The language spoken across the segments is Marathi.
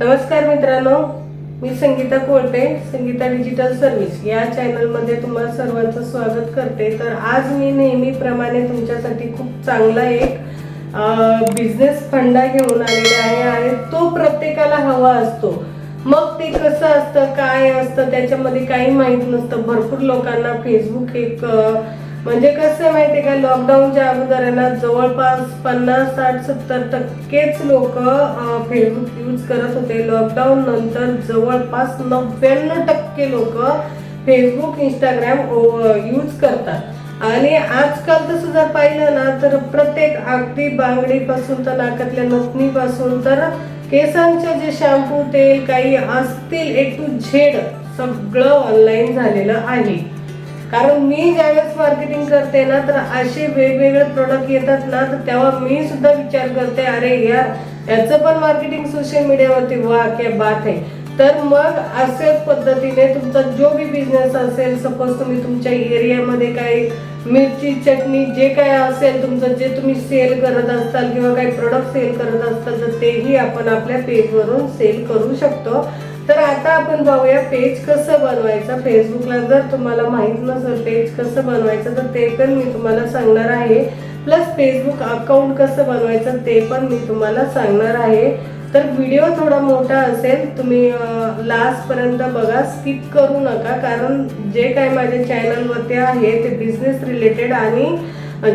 नमस्कार मित्रांनो मी संगीता कोळपे संगीता डिजिटल सर्व्हिस या चॅनलमध्ये तुम्हाला सर्वांचं स्वागत करते. तर आज मी नेहमीप्रमाणे तुमच्यासाठी खूप चांगला एक बिझनेस फंडा घेऊन आलेला आहे आणि तो प्रत्येकाला हवा असतो. मग ते कसं असतं काय असतं त्याच्यामध्ये काही माहीत नसतं. भरपूर लोकांना फेसबुक एक आ, म्हणजे कसं आहे माहितीये का? लॉकडाऊनच्या अगोदर ना जवळपास पन्नास साठ सत्तर टक्केच लोक फेसबुक यूज करत होते. लॉकडाऊन नंतर जवळपास नव्याण्णव टक्के लोक फेसबुक इंस्टाग्राम यूज करतात. आणि आजकाल तसं जर पाहिलं ना तर प्रत्येक अगदी बांगडीपासून तर नाकातल्या नथणीपासून तर केसांचे जे शॅम्पू तेल काही असतील ए टू झेड सगळं ऑनलाईन झालेलं आहे. कारण मी ज्यावेळेस मार्केटिंग करते ना तर असे वेगवेगळे प्रोडक्ट येतात ना तर तेव्हा मी सुद्धा विचार करते अरे यार याचं पण मार्केटिंग सोशल मीडियावरती वा क्या बात आहे तर मग अशाच पद्धतीने तुमचा जो बी बिझनेस असेल सपोज तुम्ही तुमच्या एरियामध्ये काही मिरची चटणी जे काय असेल तुमचं जे तुम्ही सेल करत असताल किंवा काही प्रोडक्ट सेल करत असताल तर तेही आपण आपल्या पेजवरून सेल करू शकतो. तर आता आपण जाऊया पेज कसं बनवायचं? फेसबुकला जर तुम्हाला माहीत नसेल पेज कसं बनवायचं तर ते पण मी तुम्हाला सांगणार आहे. प्लस फेसबुक अकाउंट कसं बनवायचं ते पण मी तुम्हाला सांगणार आहे. तर व्हिडिओ थोडा मोठा असेल तुम्ही लास्टपर्यंत बघा. स्किप करू नका कारण जे काय माझ्या चॅनलवरती आहे ते बिझनेस रिलेटेड आणि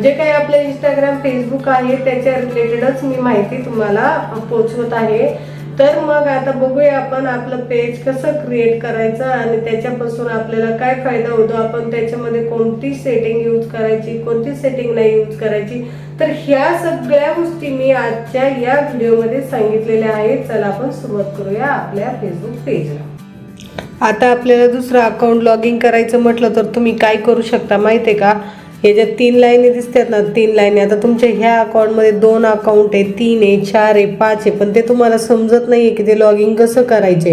जे काही आपलं इंस्टाग्राम फेसबुक आहे त्याच्या रिलेटेडच मी माहिती तुम्हाला पोचवत आहे. तर मग आता बघूया आपण आपलं पेज कसं क्रिएट करायचं आणि त्याच्यापासून आपल्याला काय फायदा होतो? आपण त्याच्यामध्ये कोणती सेटिंग यूज करायची कोणती सेटिंग नाही यूज करायची? तर ह्या सगळ्या गोष्टी मी आजच्या या व्हिडिओमध्ये सांगितलेल्या आहेत. चला आपण सुरुवात करूया आपल्या फेसबुक पेजला आता आपल्याला दुसरं अकाउंट लॉग इन करायचं म्हटलं तर तुम्ही काय करू शकता? माहिती आहे का? हे ज्या तीन लाईनी दिसतात ना तीन लाईनी आता तुमच्या ह्या अकाउंटमध्ये दोन अकाउंट आहे तीन आहे चार आहे पाच आहे पण ते तुम्हाला समजत नाही आहे की ते लॉग इन कसं करायचे.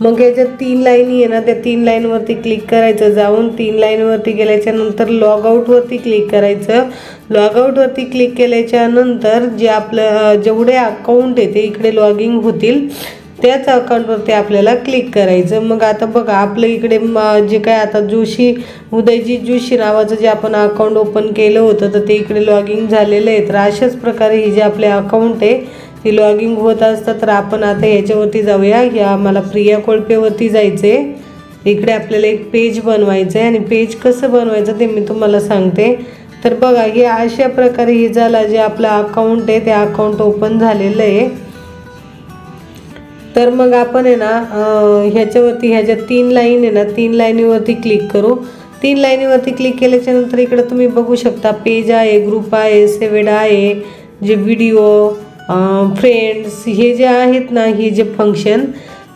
मग याच्यात तीन लाईनी आहे ना त्या तीन लाईनवरती क्लिक करायचं जाऊन तीन लाईनवरती गेल्याच्यानंतर लॉग आऊटवरती क्लिक करायचं. लॉग आऊटवरती क्लिक केल्याच्यानंतर जे आपलं जेवढे अकाउंट आहे ते इकडे लॉग इन होतील. त्याच अकाउंटवरती आपल्याला क्लिक करायचं. मग आता बघा आपलं इकडे जे काय आता जोशी उदयजी जोशी नावाचं जे आपण अकाउंट ओपन केलं होतं तर ते इकडे लॉगिंग झालेलं आहे. तर अशाच प्रकारे ही जे आपले अकाउंट आहे ती लॉगिंग होत असतं तर आपण आता ह्याच्यावरती जाऊया. ह्या आम्हाला प्रिया कोळपेवरती जायचं आहे इकडे आपल्याला एक पेज बनवायचं आहे आणि पेज कसं बनवायचं ते मी तुम्हाला सांगते. तर बघा हे अशा प्रकारे हे झालं जे आपलं अकाउंट आहे ते अकाउंट ओपन झालेलं आहे. तर मग आपण आहे ना ह्याच्यावरती ह्याच्या तीन लाईन आहे ना तीन लाईनीवरती क्लिक करू. तीन लाईनीवरती क्लिक केल्याच्यानंतर तुम्ही बघू शकता पेज आहे ग्रुप आहे सेवेड आहे जे व्हिडिओ फ्रेंड्स हे जे आहेत ना हे जे फंक्शन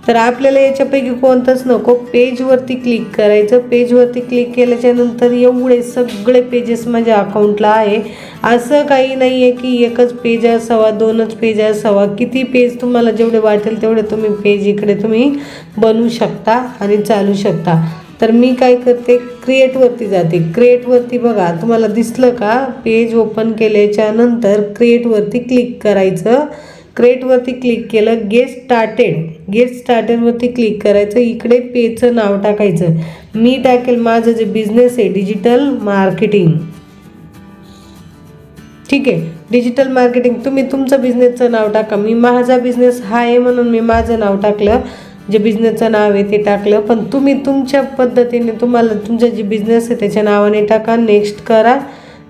तर आपल्याला याच्यापैकी कोणतंच नको. पेजवरती क्लिक करायचं. पेजवरती क्लिक केल्याच्यानंतर एवढे सगळे पेजेस माझ्या अकाउंटला आहे. असं काही नाही आहे की एकच पेज असावा दोनच पेज असावा. किती पेज तुम्हाला जेवढे वाटेल तेवढे तुम्ही पेज इकडे तुम्ही बनवू शकता आणि चालू शकता. तर मी काय करते क्रिएटवरती जाते. क्रिएटवरती बघा तुम्हाला दिसलं का? पेज ओपन केल्याच्यानंतर क्रिएटवरती क्लिक करायचं. क्रिएटवरती क्लिक केलं गेट स्टार्टेड गेट स्टार्टरवरती क्लिक करायचं. इकडे पेचं नाव टाकायचं. मी टाकेल माझं जे बिझनेस आहे डिजिटल मार्केटिंग ठीक आहे? डिजिटल मार्केटिंग तुम्ही तुमचं बिझनेसचं नाव टाका. मी माझा बिझनेस हा आहे म्हणून मी माझं नाव टाकलं. जे बिझनेसचं नाव आहे ते टाकलं. पण तुम्ही तुमच्या पद्धतीने तुम्हाला तुमचा जे बिझनेस आहे त्याच्या नावाने टाका. नेक्स्ट करा.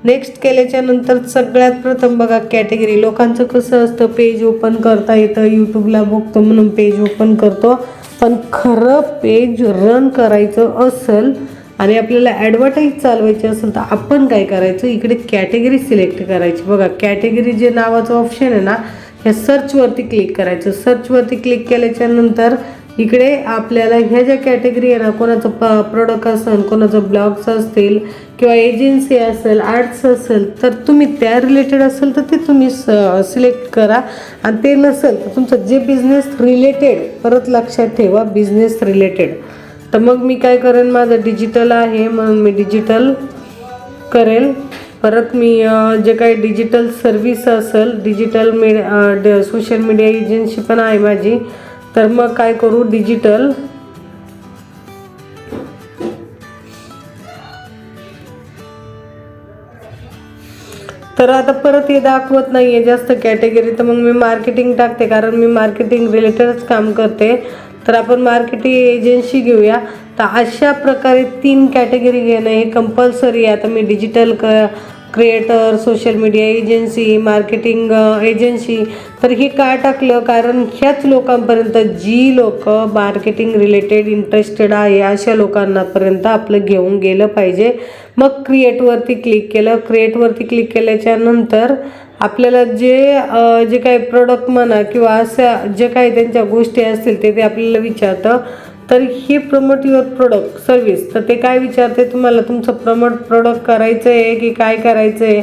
नेक्स्ट केल्याच्यानंतर सगळ्यात प्रथम बघा कॅटेगरी लोकांचं कसं असतं पेज ओपन करता येतं. यूट्यूबला बघतो म्हणून पेज ओपन करतो. पण खरं पेज रन करायचं असेल आणि आपल्याला ॲडव्हर्टाईज चालवायची असेल तर आपण काय करायचं? इकडे कॅटेगरी सिलेक्ट करायची. बघा कॅटेगरी जे नावाचं ऑप्शन आहे ना ह्या सर्चवरती क्लिक करायचं. सर्चवरती क्लिक केल्याच्यानंतर इकडे आपल्याला ह्या ज्या कॅटेगरी आहे ना कोणाचं प प्रोडक्ट असेल कोणाचं ब्लॉग्स असतील किंवा एजन्सी असेल आर्ट्स असेल तर तुम्ही त्या रिलेटेड असेल तर ते तुम्ही स सिलेक्ट करा. आणि ते नसेल तर तुमचं जे बिझनेस रिलेटेड परत लक्षात ठेवा बिझनेस रिलेटेड तर मग मी काय करेन माझं डिजिटल आहे म्हणून मी डिजिटल करेल. परत मी जे काही डिजिटल सर्व्हिस असेल डिजिटल मीड सोशल मीडिया एजन्सी पण आहे माझी. तर मग काय करू? डिजिटल तर आता परत हे दाखवत नाही आहे जास्त कॅटेगरी तर मग मी मार्केटिंग टाकते कारण मी मार्केटिंग रिलेटेडच काम करते. तर आपण मार्केटिंग एजन्सी घेऊया. तर अशा प्रकारे तीन कॅटेगरी घेणं हे कंपल्सरी आहे. आता मी डिजिटल क creator social media agency marketing agency तर हे का टाकलं? कारण ह्याच लोकांपर्यंत जी लोक मार्केटिंग रिलेटेड इंटरेस्टेड आहे अशा लोकांनापर्यंत आपलं घेऊन गेलं पाहिजे. मग क्रिएटवरती क्लिक केलं. क्रिएटवरती क्लिक केल्याच्यानंतर आपल्याला जे जे काही प्रोडक्ट म्हणा किंवा अशा जे काही त्यांच्या गोष्टी असतील ते ते आपल्याला विचारतं. तर हे प्रमोट युअर प्रोडक्ट सर्विस तर ते काय विचारते तुम्हाला? तुमचं प्रमोट प्रोडक्ट करायचं आहे की काय करायचं आहे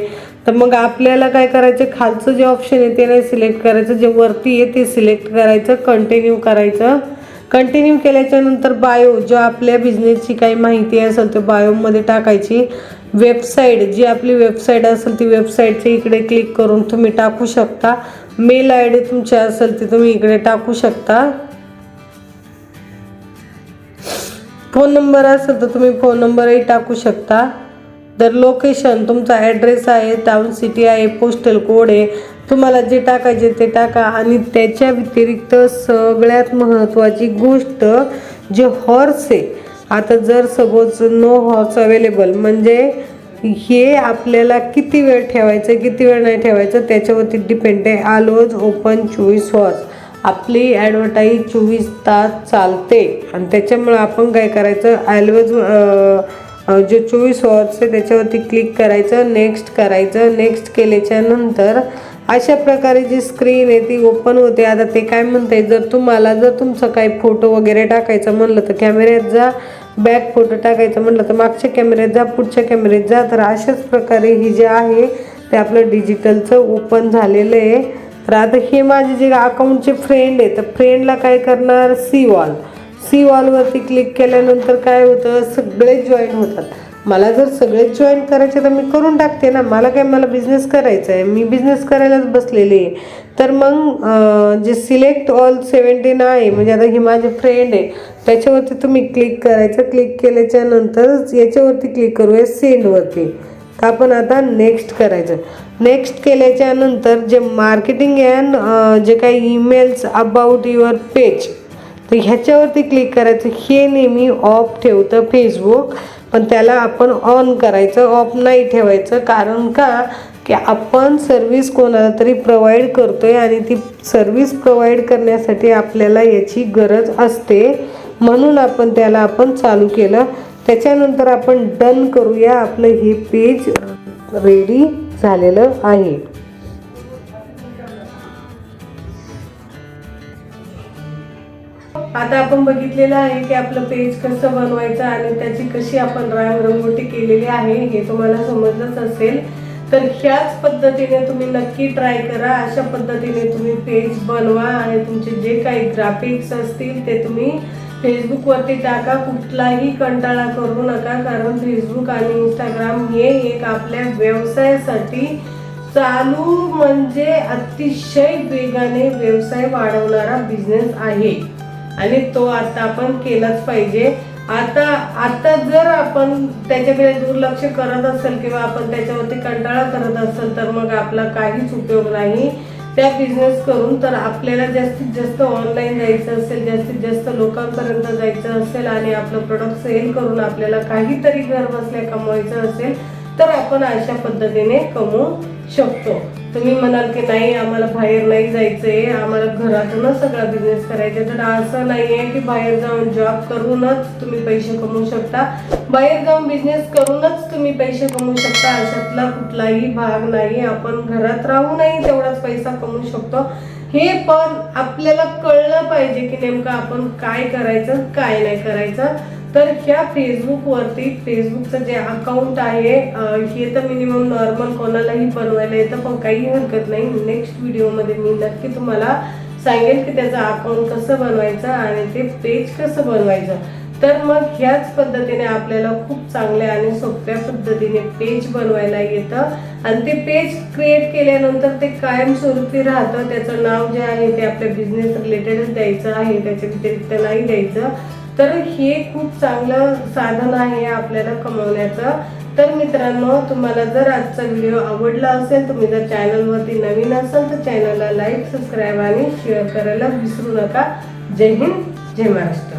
तर मग आपल्याला काय करायचं? खालचं जे ऑप्शन आहे ते नाही सिलेक्ट करायचं. जे वरती आहे ते सिलेक्ट करायचं कंटिन्यू करायचं. कंटिन्यू केल्याच्यानंतर बायो जो आपल्या बिझनेसची काही माहिती असेल ते बायोमध्ये टाकायची. वेबसाईट जी आपली वेबसाईट असेल ती वेबसाईटच्या इकडे क्लिक करून तुम्ही टाकू शकता. मेल आय डी तुमची असेल ती तुम्ही इकडे टाकू शकता. फोन नंबर असेल तर तुम्ही फोन नंबरही टाकू शकता. तर लोकेशन तुमचा ॲड्रेस आहे टाऊन सिटी आहे पोस्टल कोड आहे. तुम्हाला जे टाकायचे ते टाका आणि त्याच्या व्यतिरिक्त सगळ्यात महत्त्वाची गोष्ट जे हॉर्स आहे आता जर सपोज नो हॉर्स अवेलेबल म्हणजे हे आपल्याला किती वेळ ठेवायचं किती वेळ नाही ठेवायचं त्याच्यावरती डिपेंड आहे. आलोज ओपन चोईस हॉर्स आपली ॲडव्हर्टाईज चोवीस तास चालते. आणि त्याच्यामुळं आपण काय करायचं ॲलवेज जे चोवीस हॉर्स आहे त्याच्यावरती क्लिक करायचं नेक्स्ट करायचं नेक्स्ट केल्याच्यानंतर अशा प्रकारे जी स्क्रीन आहे ती ओपन होते. आता ते काय म्हणते जर तुम्हाला जर तुमचं काही फोटो वगैरे टाकायचं म्हणलं तर कॅमेऱ्यात जा बॅक फोटो टाकायचं म्हणलं तर मागच्या कॅमेऱ्यात जा पुढच्या कॅमेऱ्यात जा. तर अशाच प्रकारे ही जे आहे ते आपलं डिजिटलचं ओपन झालेलं आहे. तर आता हे माझे जे अकाउंटचे फ्रेंड आहे तर फ्रेंडला काय करणार? सी वॉल सी वॉलवरती क्लिक केल्यानंतर काय होतं? सगळे जॉईन होतात. मला जर सगळेच जॉईन करायचे तर मी करून टाकते ना. मला काय मला बिझनेस करायचा आहे मी बिझनेस करायलाच बसलेली आहे. तर मग जे सिलेक्ट ऑल सेवन्टीन आहे म्हणजे आता हे माझे फ्रेंड आहे त्याच्यावरती तुम्ही क्लिक करायचं. क्लिक केल्याच्यानंतर याच्यावरती क्लिक करूया सेंडवरती तर आपण आता नेक्स्ट करायचं. नेक्स्ट केल्याच्यानंतर जे मार्केटिंग अँड जे काही ईमेल्स अबाउट युअर पेज तर ह्याच्यावरती क्लिक करायचं. हे नेहमी ऑफ ठेवतं फेसबुक पण त्याला आपण ऑन करायचं ऑफ नाही ठेवायचं. कारण का? की आपण सर्व्हिस कोणाला तरी प्रोव्हाइड करतो आहे आणि ती सर्विस प्रोव्हाइड करण्यासाठी आपल्याला याची गरज असते. म्हणून आपण त्याला आपण चालू केलं. त्याच्यानंतर आपण डन करूया. आपलं हे पेज रेडी झालेलं आहे. आता आपण बघितलेलं आहे की आपलं पेज कसं बनवायचं आणि त्याची कशी आपण रांग रंगोटी केलेली आहे हे तुम्हाला समजलंच असेल. तर ह्याच पद्धतीने तुम्ही नक्की ट्राय करा. अशा पद्धतीने तुम्ही पेज बनवा आणि तुमचे जे काही ग्राफिक्स असतील ते तुम्ही फेसबुकवरती टाका कुठलाही कंटाळा करू नका कारण फेसबुक आणि इंस्टाग्राम हे एक आपल्या व्यवसायासाठी चालू म्हणजे अतिशय वेगाने व्यवसाय वाढवणारा बिझनेस आहे. आणि तो आता आपण केलाच पाहिजे. आता आता जर आपण त्याच्याकडे दुर्लक्ष करत असेल किंवा आपण त्याच्यावरती कंटाळा करत असेल तर मग आपला काहीच उपयोग नाही. त्या बिझनेस करून तर आपल्याला जास्तीत जास्त ऑनलाईन जायचं असेल जास्तीत जास्त लोकांपर्यंत जायचं असेल आणि आपलं प्रोडक्ट सेल करून आपल्याला काहीतरी घर बसल्या कमवायचं असेल तर आपण अशा पद्धतीने कमवू शकतो. तुम्ही म्हणाल की नाही आम्हाला बाहेर नाही जायचंय. आम्हाला घरातूनच सगळा बिझनेस करायचा आहे. तर असं नाही आहे की बाहेर जाऊन जॉब करूनच तुम्ही पैसे कमवू शकता. बाहेर जाऊन बिझनेस करूनच तुम्ही पैसे कमवू शकता. अशातला कुठलाही भाग नाही. आपण घरात राहूनही तेवढाच पैसा कमवू शकतो. हे पण आपल्याला कळलं पाहिजे की नेमकं आपण काय करायचं काय नाही करायचं. तर ह्या फेसबुकवरती फेसबुकचं जे अकाउंट आहे हे तर मिनिमम नॉर्मल कोणालाही बनवायला येतं पण काही हरकत नाही. नेक्स्ट व्हिडिओमध्ये मी नक्की तुम्हाला सांगेल की त्याचं अकाउंट कसं बनवायचं आणि ते पेज कसं बनवायचं. तर मग ह्याच पद्धतीने आपल्याला खूप चांगल्या आणि सोप्या पद्धतीने पेज बनवायला येतं. आणि ते पेज क्रिएट केल्यानंतर ते कायमस्वरूपी राहतं. त्याचं नाव जे आहे ते आपल्या बिझनेस रिलेटेडच द्यायचं आहे. त्याच्या व्यतिरिक्त नाही द्यायचं. तर हे खूप चांगलं साधन आहे आपल्याला कमवण्याचं. तर मित्रांनो तुम्हाला जर आजचा व्हिडिओ आवडला असेल तुम्ही जर चॅनलवरती नवीन असाल तर चॅनलला लाईक सबस्क्राईब आणि शेअर करायला विसरू नका. जय हिंद जय महाराष्ट्र.